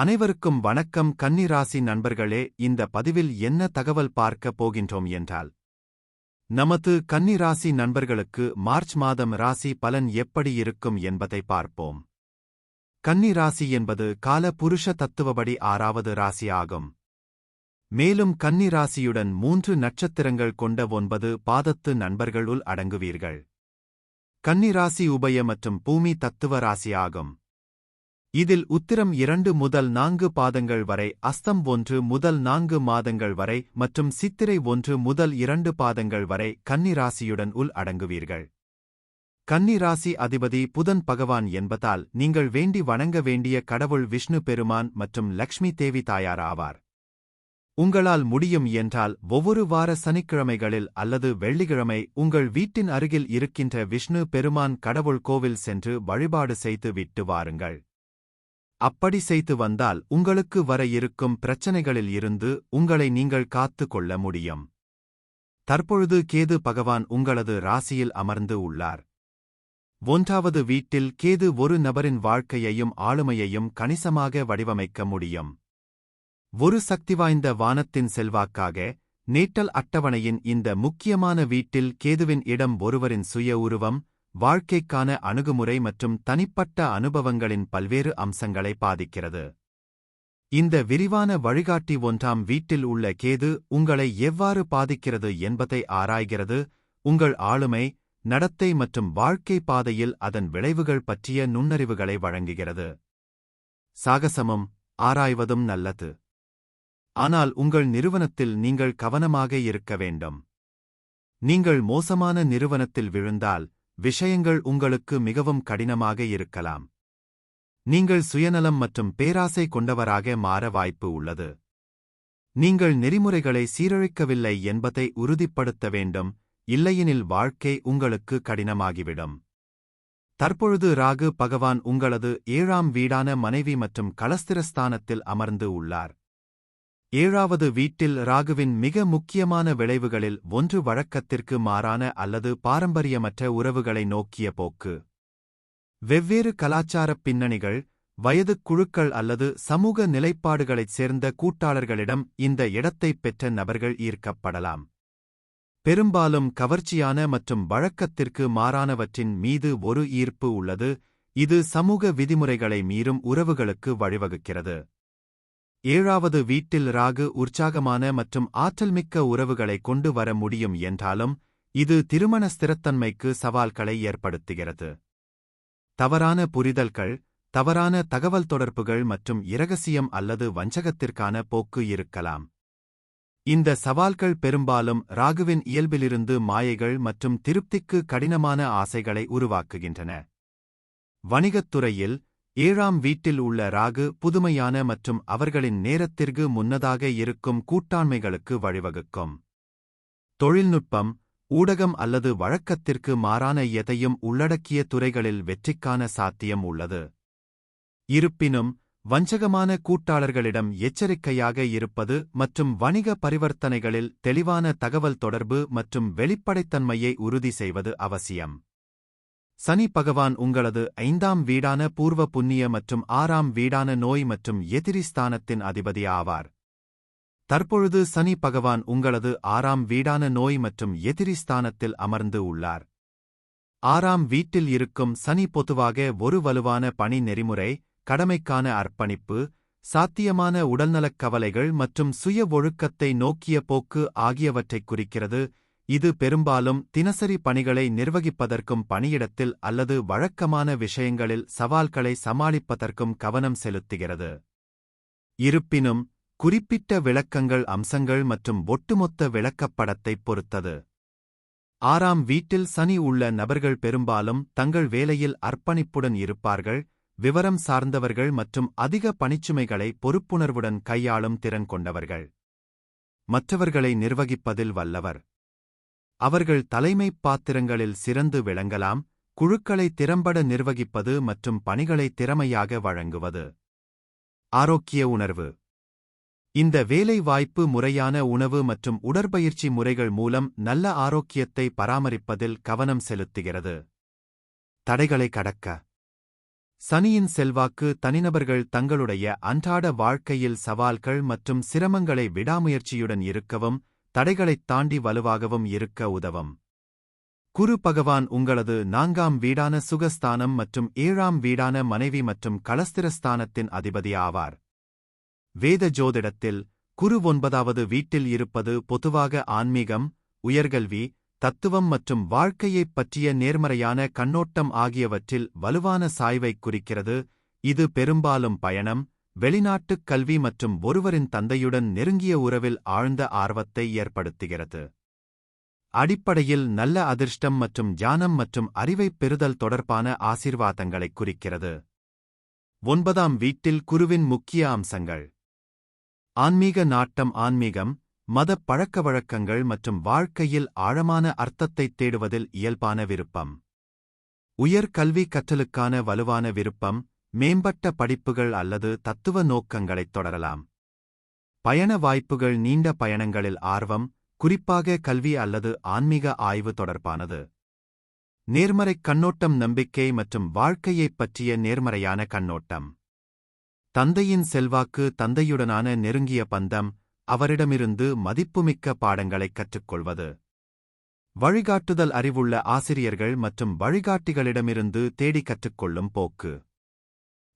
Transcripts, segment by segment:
அனைவருக்கும் வணக்கம் கன்னிராசி நண்பர்களே இந்த பதிவில் என்ன தகவல் பார்க்க போகின்றோம் என்றால் நமது கன்னிராசி நண்பர்களுக்கு மார்ச் மாதம் ராசி பலன் எப்படி இருக்கும் என்பதை பார்ப்போம். கன்னிராசி என்பது கால புருஷ தத்துவபடி ஆறாவது ராசி ஆகும். மேலும் கன்னிராசியுடன் மூன்று நட்சத்திரங்கள் கொண்ட ஒன்பது பாதத்து நண்பர்களுள் அடங்குவீர்கள். கன்னிராசி உபய மற்றும் பூமி தத்துவ ராசி ஆகும். இதில் உத்திரம் இரண்டு முதல் நான்கு பாதங்கள் வரை அஸ்தம் ஒன்று முதல் நான்கு மாதங்கள் வரை மற்றும் சித்திரை ஒன்று முதல் இரண்டு பாதங்கள் வரை கன்னிராசியுடன் உள் அடங்குவீர்கள். கன்னிராசி அதிபதி புதன் பகவான் என்பதால் நீங்கள் வேண்டி வணங்க வேண்டிய கடவுள் விஷ்ணு பெருமான் மற்றும் லக்ஷ்மி தேவி தாயார் ஆவார். உங்களால் முடியும் என்றால் ஒவ்வொரு வார சனிக்கிழமைகளில் அல்லது வெள்ளிக்கிழமை உங்கள் வீட்டின் அருகில் இருக்கின்ற விஷ்ணு பெருமான் கடவுள் கோவில் சென்று வழிபாடு செய்து விட்டு வாருங்கள். அப்படி செய்து வந்தால் உங்களுக்கு வர இருக்கும் பிரச்சனைகளில் இருந்து உங்களை நீங்கள் காத்து கொள்ள முடியும். தற்பொழுது கேது பகவான் உங்களது ராசியில் அமர்ந்து உள்ளார். ஒன்றாவது வீட்டில் கேது ஒரு நபரின் வாழ்க்கையையும் ஆளுமையையும் கணிசமாக வடிவமைக்க முடியும். ஒரு சக்தி வாய்ந்த வானத்தின் செல்வாக்காக நேட்டல் அட்டவணையின் இந்த முக்கியமான வீட்டில் கேதுவின் இடம் ஒருவரின் சுய உருவம் வாழ்க்கைக்கான அணுகுமுறை மற்றும் தனிப்பட்ட அனுபவங்களின் பல்வேறு அம்சங்களை பாதிக்கிறது. இந்த விரிவான வழிகாட்டி ஒன்றாம் வீட்டில் உள்ள கேது உங்களை எவ்வாறு பாதிக்கிறது என்பதை ஆராய்கிறது உங்கள் ஆளுமை நடத்தை மற்றும் வாழ்க்கை பாதையில் அதன் விளைவுகள் பற்றிய நுண்ணறிவுகளை வழங்குகிறது. சாகசமும் ஆராய்வதும் நல்லது. ஆனால் உங்கள் நிறுவனத்தில் நீங்கள் கவனமாக இருக்க வேண்டும். நீங்கள் மோசமான நிறுவனத்தில் விழுந்தால் விஷயங்கள் உங்களுக்கு மிகவும் கடினமாக இருக்கலாம். நீங்கள் சுயநலம் மற்றும் பேராசை கொண்டவராக மாற வாய்ப்பு உள்ளது. நீங்கள் நெறிமுறைகளை சீரழிக்கவில்லை என்பதை உறுதிப்படுத்த வேண்டும் இல்லையெனில் வாழ்க்கை உங்களுக்கு கடினமாகிவிடும். தற்பொழுது ராகு பகவான் உங்களது ஏழாம் வீடான மனைவி மற்றும் கலஸ்திரஸ்தானத்தில் அமர்ந்து உள்ளார். ஏழாவது வீட்டில் ராகுவின் மிக முக்கியமான விளைவுகளில் ஒன்று வழக்கத்திற்கு மாறான அல்லது பாரம்பரியமற்ற உறவுகளை நோக்கிய போக்கு. வெவ்வேறு கலாச்சாரப் பின்னணிகள் வயதுக் குழுக்கள் அல்லது சமூக நிலைப்பாடுகளைச் சேர்ந்த கூட்டாளர்களிடம் இந்த இடத்தைப் பெற்ற நபர்கள் ஈர்க்கப்படலாம். பெரும்பாலும் கவர்ச்சியான மற்றும் வழக்கத்திற்கு மாறானவற்றின் மீது ஒரு ஈர்ப்பு உள்ளது இது சமூக விதிமுறைகளை மீறும் உறவுகளுக்கு வழிவகுக்கிறது. ஏழாவது வீட்டில் ராகு உற்சாகமான மற்றும் ஆற்றல்மிக்க உறவுகளை கொண்டு வர முடியும் என்றாலும் இது திருமண ஸ்திரத்தன்மைக்கு சவால்களை ஏற்படுத்துகிறது. தவறான புரிதல்கள் தவறான தகவல் தொடர்புகள் மற்றும் இரகசியம் அல்லது வஞ்சகத்திற்கான போக்கு இருக்கலாம். இந்த சவால்கள் பெரும்பாலும் ராகுவின் இயல்பிலிருந்து மாயைகள் மற்றும் திருப்திக்கு கடினமான ஆசைகளை உருவாக்குகின்றன. வணிகத் துறையில் ஏழாம் வீட்டில் உள்ள ராகு புதுமையான மற்றும் அவர்களின் நேரத்திற்கு முன்னதாக இருக்கும் கூட்டாண்மைகளுக்கு வழிவகுக்கும். தொழில்நுட்பம் ஊடகம் அல்லது வழக்கத்திற்கு மாறான எதையும் உள்ளடக்கிய துறைகளில் வெற்றிக்கான சாத்தியம் உள்ளது. இருப்பினும் வஞ்சகமான கூட்டாளர்களிடம் எச்சரிக்கையாக இருப்பது மற்றும் வணிக பரிவர்த்தனைகளில் தெளிவான தகவல் தொடர்பு மற்றும் வெளிப்படைத்தன்மையை உறுதி செய்வது அவசியம். சனி பகவான் உங்களது ஐந்தாம் வீடான பூர்வ புண்ணிய மற்றும் ஆறாம் வீடான நோய் மற்றும் எதிரி ஸ்தானத்தின் அதிபதி ஆவார் தற்பொழுது சனி பகவான் உங்களது ஆறாம் வீடான நோய் மற்றும் எதிரி ஸ்தானத்தில் அமர்ந்து உள்ளார். ஆறாம் வீட்டில் இருக்கும் சனி பொதுவாக ஒரு வலுவான பணி நெறிமுறை கடமைக்கான அர்ப்பணிப்பு சாத்தியமான உடல்நலக் கவலைகள் மற்றும் சுய ஒழுக்கத்தை நோக்கிய போக்கு ஆகியவற்றைக் குறிக்கிறது. இது பெரும்பாலும் தினசரி பணிகளை நிர்வகிப்பதற்கும் பணியிடத்தில் அல்லது வழக்கமான விஷயங்களில் சவால்களை சமாளிப்பதற்கும் கவனம் செலுத்துகிறது. இருப்பினும் குறிப்பிட்ட விளக்கங்கள் அம்சங்கள் மற்றும் ஒட்டுமொத்த விளக்கப்படத்தைப் பொறுத்தது. ஆறாம் வீட்டில் சனி உள்ள நபர்கள் பெரும்பாலும் தங்கள் வேலையில் அர்ப்பணிப்புடன் இருப்பார்கள் விவரம் சார்ந்தவர்கள் மற்றும் அதிக பணிச்சுமைகளை பொறுப்புணர்வுடன் கையாளும் திறன் கொண்டவர்கள். மற்றவர்களை நிர்வகிப்பதில் வல்லவர். அவர்கள் தலைமைப் பாத்திரங்களில் சிறந்து விளங்கலாம் குழுக்களை திறம்பட நிர்வகிப்பது மற்றும் பணிகளை திறமையாக வழங்குவது. ஆரோக்கிய உணர்வு. இந்த வேலை வாய்ப்பு முறையான உணவு மற்றும் உடற்பயிற்சி முறைகள் மூலம் நல்ல ஆரோக்கியத்தை பராமரிப்பதில் கவனம் செலுத்துகிறது. தடைகளை கடக்க. சனியின் செல்வாக்கு தனிநபர்கள் தங்களுடைய அன்றாட வாழ்க்கையில் சவால்கள் மற்றும் சிரமங்களை விடாமுயற்சியுடன் இருக்கவும் தடைகளைத் தாண்டி வலுவாகவும் இருக்க உதவும். குரு பகவான் உங்களது நான்காம் வீடான சுகஸ்தானம் மற்றும் ஏழாம் வீடான மனைவி மற்றும் களஸ்திரஸ்தானத்தின் அதிபதி ஆவார். வேத ஜோதிடத்தில் குரு ஒன்பதாவது வீட்டில் இருப்பது பொதுவாக ஆன்மீகம் உயர்கல்வி தத்துவம் மற்றும் வாழ்க்கையைப் பற்றிய நேர்மறையான கண்ணோட்டம் ஆகியவற்றில் வலுவான சாய்வைக் குறிக்கிறது. இது பெரும்பாலும் பயணம் வெளிநாட்டுக் கல்வி மற்றும் ஒருவரின் தந்தையுடன் நெருங்கிய உறவில் ஆழ்ந்த ஆர்வத்தை ஏற்படுத்துகிறது. அடிப்படையில் நல்ல அதிர்ஷ்டம் மற்றும் ஞானம் மற்றும் அறிவைப் பெறுதல் தொடர்பான ஆசிர்வாதங்களைக் குறிக்கிறது. ஒன்பதாம் வீட்டில் குருவின் முக்கிய அம்சங்கள். ஆன்மீக நாட்டம் ஆன்மீகம் மதப் பழக்கவழக்கங்கள் மற்றும் வாழ்க்கையில் ஆழமான அர்த்தத்தைத் தேடுவதில் இயல்பான விருப்பம். உயர் கல்வி கற்றலுக்கான வலுவான விருப்பம் மேம்பட்ட படிப்புகள் அல்லது தத்துவ நோக்கங்களைத் தொடரலாம். பயண வாய்ப்புகள் நீண்ட பயணங்களில் ஆர்வம் குறிப்பாக கல்வி அல்லது ஆன்மீக ஆய்வு தொடர்பானது. நேர்மறைக் கண்ணோட்டம் நம்பிக்கை மற்றும் வாழ்க்கையைப் பற்றிய நேர்மறையான கண்ணோட்டம். தந்தையின் செல்வாக்கு தந்தையுடனான நெருங்கிய பந்தம் அவரிடமிருந்து மதிப்புமிக்க பாடங்களைக் கற்றுக்கொள்வது. வழிகாட்டுதல் அறிவுள்ள ஆசிரியர்கள் மற்றும் வழிகாட்டிகளிடமிருந்து தேடி கற்றுக்கொள்ளும் போக்கு.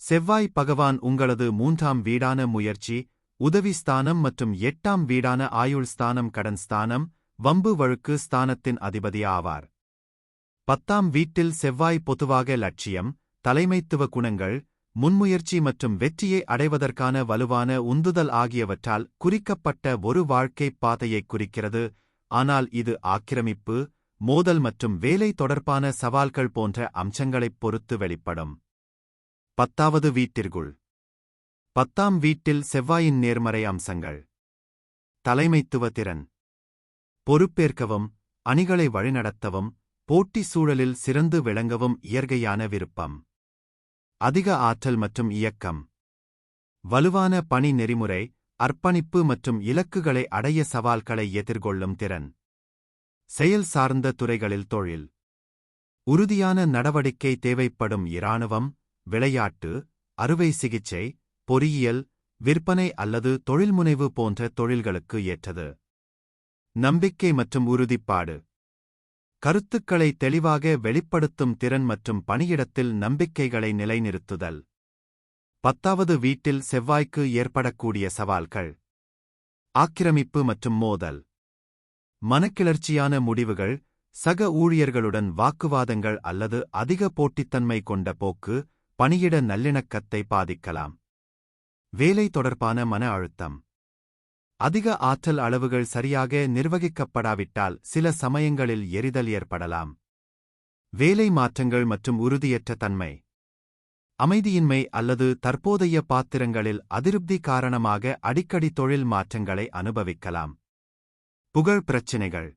செவ்வாய் பகவான் உங்களது மூன்றாம் வீடான முயற்சி உதவி ஸ்தானம் மற்றும் எட்டாம் வீடான ஆயுள் ஸ்தானம் கடன் ஸ்தானம் வம்பு வழுக்கு ஸ்தானத்தின் அதிபதி ஆவார். பத்தாம் வீட்டில் செவ்வாய் பொதுவாக லட்சியம் தலைமைத்துவ குணங்கள் முன்முயற்சி மற்றும் வெற்றியை அடைவதற்கான வலுவான உந்துதல் ஆகியவற்றால் குறிக்கப்பட்ட ஒரு வாழ்க்கைப் பாதையைக் குறிக்கிறது. ஆனால் இது ஆக்கிரமிப்பு மோதல் மற்றும் வேலை தொடர்பான சவால்கள் போன்ற அம்சங்களைப் பொறுத்து வெளிப்படும். பத்தாவது வீட்டிற்குள். பத்தாம் வீட்டில் செவ்வாயின் நேர்மறை அம்சங்கள். தலைமைத்துவ திறன். பொறுப்பேற்கவும் அணிகளை வழிநடத்தவும் போட்டி சூழலில் சிறந்து விளங்கவும் இயற்கையான விருப்பம். அதிக ஆற்றல் மற்றும் இயக்கம். வலுவான பணி நெறிமுறை அர்ப்பணிப்பு மற்றும் இலக்குகளை அடைய சவால்களை எதிர்கொள்ளும் திறன். செயல் சார்ந்த துறைகளில் தொழில். உறுதியான நடவடிக்கை தேவைப்படும் இராணுவம் விளையாட்டு அறுவை சிகிச்சை பொறியியல் விற்பனை அல்லது தொழில்முனைவு போன்ற தொழில்களுக்கு ஏற்றது. நம்பிக்கை மற்றும் உறுதிப்பாடு. கருத்துக்களை தெளிவாக வெளிப்படுத்தும் திறன் மற்றும் பணியிடத்தில் நம்பிக்கைகளை நிலைநிறுத்துதல். பத்தாவது வீட்டில் செவ்வாய்க்கு ஏற்படக்கூடிய சவால்கள். ஆக்கிரமிப்பு மற்றும் மோதல். மனக்கிளர்ச்சியான முடிவுகள் சக ஊழியர்களுடன் வாக்குவாதங்கள் அல்லது அதிக போட்டித்தன்மை கொண்ட போக்கு பணியிட நல்லிணக்கத்தை பாதிக்கலாம். வேலை தொடர்பான மன அழுத்தம். அதிக ஆற்றல் அளவுகள் சரியாக நிர்வகிக்கப்படாவிட்டால் சில சமயங்களில் எரிதல் ஏற்படலாம். வேலை மாற்றங்கள் மற்றும் உறுதியற்ற தன்மை. அமைதியின்மை அல்லது தற்போதைய பாத்திரங்களில் அதிருப்தி காரணமாக அடிக்கடி தொழில் மாற்றங்களை அனுபவிக்கலாம். புகழ் பிரச்சினைகள்.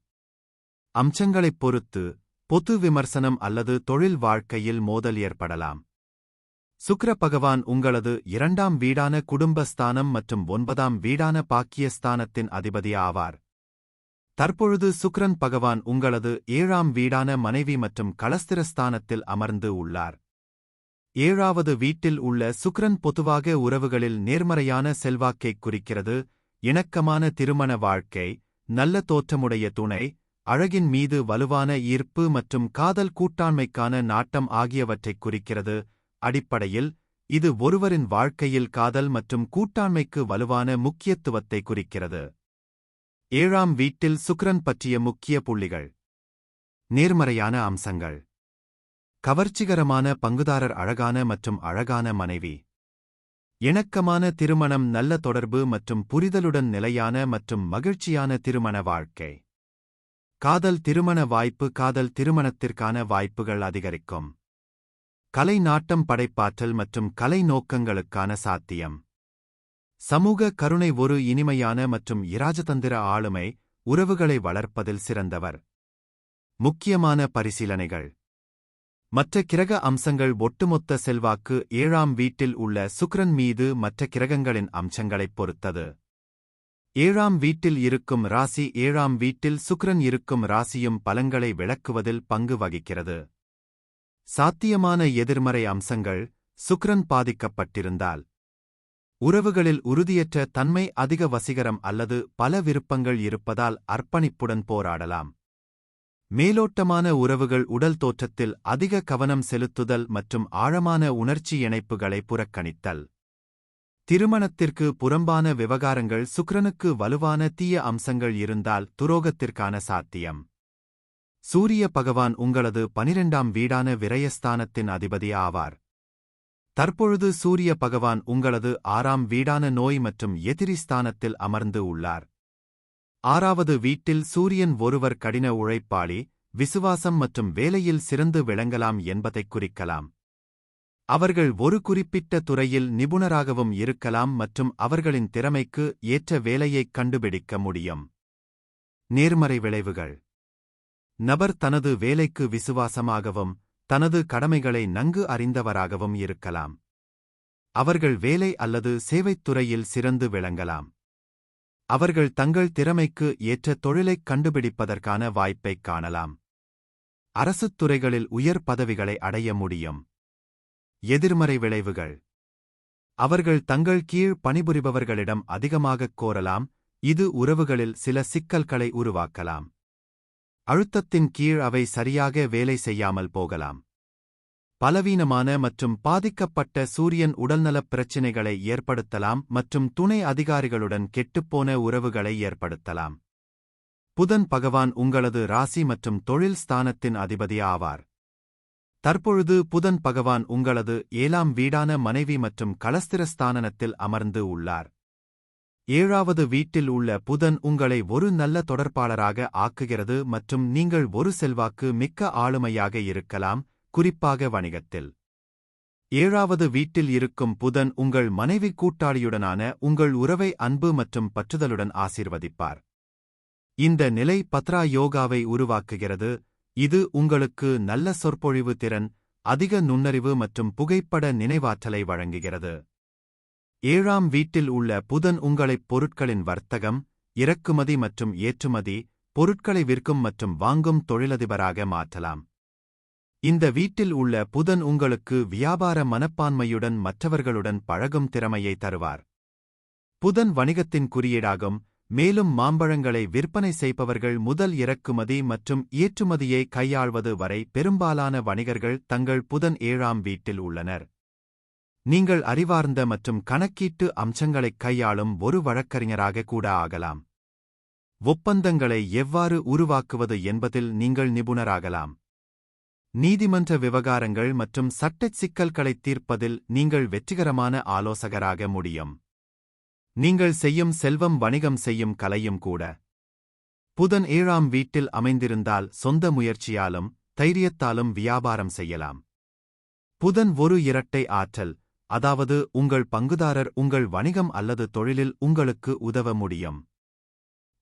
அம்சங்களைப் பொறுத்து பொது விமர்சனம் அல்லது தொழில் வாழ்க்கையில் மோதல் ஏற்படலாம். சுக்ர பகவான் உங்களது இரண்டாம் வீடான குடும்பஸ்தானம் மற்றும் ஒன்பதாம் வீடான பாக்கியஸ்தானத்தின் அதிபதி ஆவார் தற்பொழுது சுக்ரன் பகவான் உங்களது ஏழாம் வீடான மனைவி மற்றும் களஸ்திரஸ்தானத்தில் அமர்ந்து உள்ளார். ஏழாவது வீட்டில் உள்ள சுக்ரன் பொதுவாக உறவுகளில் நேர்மறையான செல்வாக்கைக் குறிக்கிறது. இணக்கமான திருமண வாழ்க்கை நல்ல தோற்றமுடைய துணை அழகின் மீது வலுவான ஈர்ப்பு மற்றும் காதல் கூட்டாண்மைக்கான நாட்டம் ஆகியவற்றைக் குறிக்கிறது. அடிப்படையில் இது ஒருவரின் வாழ்க்கையில் காதல் மற்றும் கூட்டாண்மைக்கு வலுவான முக்கியத்துவத்தை குறிக்கிறது. ஏழாம் வீட்டில் சுக்ரன் பற்றிய முக்கிய புள்ளிகள். நேர்மறையான அம்சங்கள். கவர்ச்சிகரமான பங்குதாரர் அழகான மற்றும் அழகான மனைவி. இணக்கமான திருமணம் நல்ல தொடர்பு மற்றும் புரிதலுடன் நிலையான மற்றும் மகிழ்ச்சியான திருமண வாழ்க்கை. காதல் திருமண வாய்ப்பு காதல் திருமணத்திற்கான வாய்ப்புகள் அதிகரிக்கும். கலை நாட்டம் படைப்பாற்றல் மற்றும் கலை நோக்கங்களுக்கான சாத்தியம். சமூக கருணை ஒரு இனிமையான மற்றும் இராஜதந்திர ஆளுமை உறவுகளை வளர்ப்பதில் சிறந்தவர். முக்கியமான பரிசீலனைகள். மற்ற கிரக அம்சங்கள் ஒட்டுமொத்த செல்வாக்கு ஏழாம் வீட்டில் உள்ள சுக்ரன் மீது மற்ற கிரகங்களின் அம்சங்களைப் பொறுத்தது. ஏழாம் வீட்டில் இருக்கும் ராசி ஏழாம் வீட்டில் சுக்ரன் இருக்கும் ராசியும் பலங்களை விளக்குவதில் பங்கு வகிக்கிறது. சாத்தியமான எதிர்மறை அம்சங்கள் சுக்ரன் பாதிக்கப்பட்டிருந்தால். உறவுகளில் உறுதியற்ற தன்மை அதிக வசீகரம் அல்லது பல விருப்பங்கள் இருப்பதால் அர்ப்பணிப்புடன் போராடலாம். மேலோட்டமான உறவுகள் உடல் தோற்றத்தில் அதிக கவனம் செலுத்துதல் மற்றும் ஆழமான உணர்ச்சி இணைப்புகளை புறக்கணித்தல். திருமணத்திற்கு புறம்பான விவகாரங்கள் சுக்ரனுக்கு வலுவான தீய அம்சங்கள் இருந்தால் துரோகத்திற்கான சாத்தியம். சூரிய பகவான் உங்களது பனிரெண்டாம் வீடான விரயஸ்தானத்தின் அதிபதி ஆவார். தற்பொழுது சூரிய பகவான் உங்களது ஆறாம் வீடான நோய் மற்றும் எதிரி ஸ்தானத்தில் அமர்ந்து உள்ளார். ஆறாவது வீட்டில் சூரியன் ஒருவர் கடின உழைப்பாளி விசுவாசம் மற்றும் வேலையில் சிறந்து விளங்கலாம் என்பதைக் குறிக்கலாம். அவர்கள் ஒரு குறிப்பிட்ட துறையில் நிபுணராகவும் இருக்கலாம் மற்றும் அவர்களின் திறமைக்கு ஏற்ற வேலையைக் கண்டுபிடிக்க முடியும். நேர்மறை விளைவுகள். நபர் தனது வேலைக்கு விசுவாசமாகவும் தனது கடமைகளை நன்கு அறிந்தவராகவும் இருக்கலாம். அவர்கள் வேலை அல்லது சேவைத் துறையில் சிறந்து விளங்கலாம். அவர்கள் தங்கள் திறமைக்கு ஏற்ற தொழிலைக் கண்டுபிடிப்பதற்கான வாய்ப்பைக் காணலாம். அரசுத் துறைகளில் உயர் பதவிகளை அடைய முடியும். எதிர்மறை விளைவுகள். அவர்கள் தங்கள் கீழ் பணிபுரிபவர்களிடம் அதிகமாகக் கோரலாம். இது உறவுகளில் சில சிக்கல்களை உருவாக்கலாம். அழுத்தத்தின் கீழ் அவை சரியாக வேலை செய்யாமல் போகலாம். பலவீனமான மற்றும் பாதிக்கப்பட்ட சூரியன் உடல்நலப் பிரச்சினைகளை ஏற்படுத்தலாம் மற்றும் துணை அதிகாரிகளுடன் கெட்டுப்போன உறவுகளை ஏற்படுத்தலாம். புதன் பகவான் உங்களது ராசி மற்றும் தொழில் ஸ்தானத்தின் அதிபதி ஆவார். தற்பொழுது புதன் பகவான் உங்களது ஏழாம் வீடான மனைவி மற்றும் கலஸ்திரஸ்தானத்தில் அமர்ந்து உள்ளார். ஏழாவது வீட்டில் உள்ள புதன் உங்களை ஒரு நல்ல தொடர்பாளராக ஆக்குகிறது மற்றும் நீங்கள் ஒரு செல்வாக்கு மிக்க ஆளுமையாக இருக்கலாம் குறிப்பாக வணிகத்தில். ஏழாவது வீட்டில் இருக்கும் புதன் உங்கள் மனைவி கூட்டாளியுடனான உங்கள் உறவை அன்பு மற்றும் பற்றுதலுடன் ஆசீர்வதிப்பார். இந்த நிலை பத்ரா யோகாவை உருவாக்குகிறது. இது உங்களுக்கு நல்ல சொற்பொழிவு திறன் அதிக நுண்ணறிவு மற்றும் புகைப்பட நினைவாற்றலை வழங்குகிறது. ஏழாம் வீட்டில் உள்ள புதன் உங்களைப் பொருட்களின் வர்த்தகம் இறக்குமதி மற்றும் ஏற்றுமதி பொருட்களை விற்கும் மற்றும் வாங்கும் தொழிலதிபராக மாற்றலாம். இந்த வீட்டில் உள்ள புதன் உங்களுக்கு வியாபார மனப்பான்மையுடன் மற்றவர்களுடன் பழகும் திறமையை தருவார். புதன் வணிகத்தின் குறியீடாகும் மேலும் மாம்பழங்களை விற்பனை செய்பவர்கள் முதல் இறக்குமதி மற்றும் ஏற்றுமதியை கையாள்வது வரை பெரும்பாலான வணிகர்கள் தங்கள் புதன் ஏழாம் வீட்டில் உள்ளனர். நீங்கள் அறிவார்ந்த மற்றும் கணக்கீட்டு அம்சங்களைக் கையாளும் ஒரு வழக்கறிஞராக கூட ஆகலாம். ஒப்பந்தங்களை எவ்வாறு உருவாக்குவது என்பதில் நீங்கள் நிபுணராகலாம். நீதிமன்ற விவகாரங்கள் மற்றும் சட்டச் சிக்கல்களைத் தீர்ப்பதில் நீங்கள் வெற்றிகரமான ஆலோசகராக முடியும். நீங்கள் செய்யும் செல்வம் வணிகம் செய்யும் கலையும் கூட. புதன் ஏழாம் வீட்டில் அமைந்திருந்தால் சொந்த முயற்சியாலும் தைரியத்தாலும் வியாபாரம் செய்யலாம். புதன் ஒரு இரட்டை ஆற்றல் அதாவது உங்கள் பங்குதாரர் உங்கள் வணிகம் அல்லது தொழிலில் உங்களுக்கு உதவ முடியும்.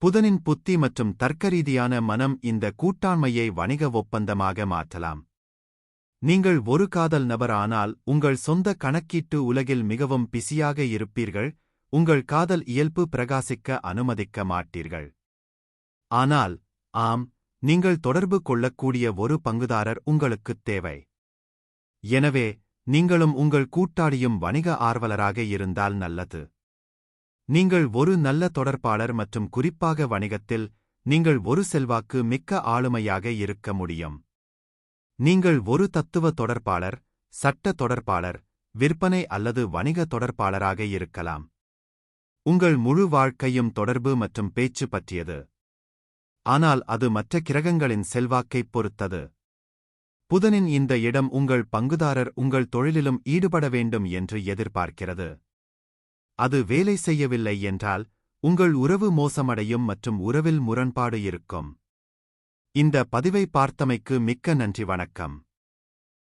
புதனின் புத்தி மற்றும் தர்க்கரீதியான மனம் இந்த கூட்டாண்மையை வணிக ஒப்பந்தமாக மாற்றலாம். நீங்கள் ஒரு காதல் நபர் ஆனால் உங்கள் சொந்த கணக்கீட்டு உலகில் மிகவும் பிஸியாக இருப்பீர்கள் உங்கள் காதல் இயல்பு பிரகாசிக்க அனுமதிக்க மாட்டீர்கள். ஆனால் ஆம் நீங்கள் தொடர்பு கொள்ளக்கூடிய ஒரு பங்குதாரர் உங்களுக்குத் தேவை. எனவே நீங்களும் உங்கள் கூட்டாளியும் வணிக ஆர்வலராக இருந்தால் நல்லது. நீங்கள் ஒரு நல்ல தொடர்பாளர் மற்றும் குறிப்பாக வணிகத்தில் நீங்கள் ஒரு செல்வாக்கு மிக்க ஆளுமையாக இருக்க முடியும். நீங்கள் ஒரு தத்துவ தொடர்பாளர் சட்ட தொடர்பாளர் விற்பனை அல்லது வணிக தொடர்பாளராக இருக்கலாம். உங்கள் முழு வாழ்க்கையும் தொடர்பு மற்றும் பேச்சு பற்றியது. ஆனால் அது மற்ற கிரகங்களின் செல்வாக்கைப் பொறுத்தது. புதனின் இந்த இடம் உங்கள் பங்குதாரர் உங்கள் தொழிலிலும் ஈடுபட வேண்டும் என்று எதிர்பார்க்கிறது. அது வேலை செய்யவில்லை என்றால் உங்கள் உறவு மோசமடையும் மற்றும் உறவில் முரண்பாடு இருக்கும். இந்த பதிவை பார்த்தமைக்கு மிக்க நன்றி வணக்கம்.